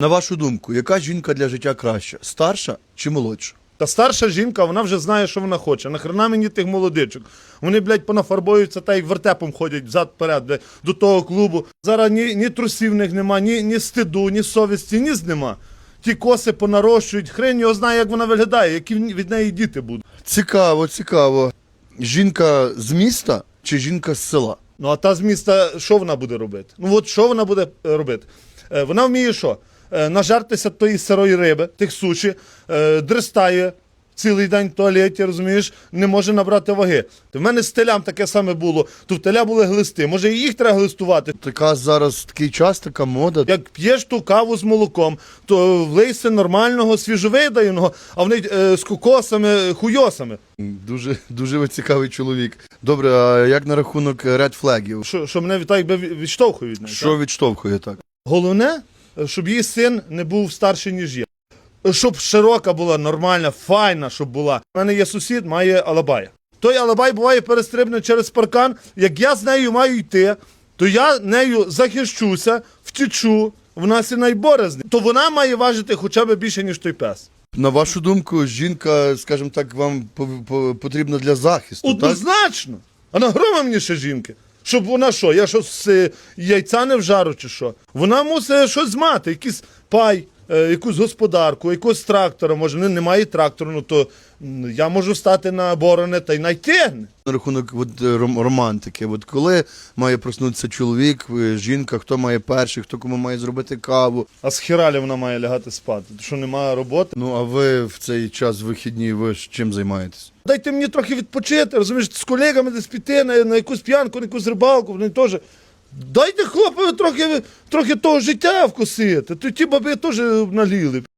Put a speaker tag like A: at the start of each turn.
A: На вашу думку, яка жінка для життя краща? Старша чи молодша?
B: Та старша жінка, вона вже знає, що вона хоче. Нахрена мені тих молодичок. Вони, блядь, понафарбуються та й вертепом ходять взад-перед, блядь, до того клубу. Зараз ні, ні трусів в них нема, ні, ні стиду, ні совісті, ні нема. Ті коси понарощують, хрень його знає, як вона виглядає, які від неї діти будуть.
A: Цікаво, цікаво. Жінка з міста чи жінка з села?
B: Ну а та з міста, що вона буде робити? Ну от що вона буде е, робити? Е, вона вміє що? Е, нажертися тої сирої риби, тих суші, е, дристає цілий день в туалеті, розумієш, не може набрати ваги. В мене з телям таке саме було. То в теля були глисти. Може, і їх треба глистувати.
A: Така зараз такий час, така мода.
B: Як п'єш ту каву з молоком, то влийся нормального, свіжовидаєного, а вони е, з кокосами, хуйосами.
A: Дуже, дуже цікавий чоловік. Добре, а як на рахунок ред флагів?
B: Що, що мене так би відштовхують. неї,
A: Що відштовхує так?
B: Головне, щоб її син не був старший, ніж я. Щоб широка була, нормальна, файна, щоб була. У мене є сусід, має алабая. Той алабай буває перестрибне через паркан. Як я з нею маю йти, то я нею захищуся, втічу, вона сі найборе з. То вона має важити хоча б більше, ніж той пес.
A: На вашу думку, жінка, скажімо так, вам по- по- потрібна для захисту, так?
B: Однозначно. А на грома мені ще жінки. Щоб вона що, я що з е, яйця не вжару чи що? Вона мусить щось мати, якийсь пай, якусь господарку, якогось трактора. Може, не, немає трактору, ну то я можу стати на борони та й найтигне.
A: На рахунок от, е, ром- романтики. От коли має проснутися чоловік, е, жінка, хто має перший, хто кому має зробити каву.
B: А з хіралі вона має лягати спати. То що немає роботи.
A: Ну а ви в цей час вихідні, ви ж чим займаєтесь?
B: Дайте мені трохи відпочити, розумієш, з колегами десь піти на, на якусь п'янку, на якусь рибалку, вони теж. Дайте хлопові трохи, трохи того життя вкусити. То ті баби теж наліли.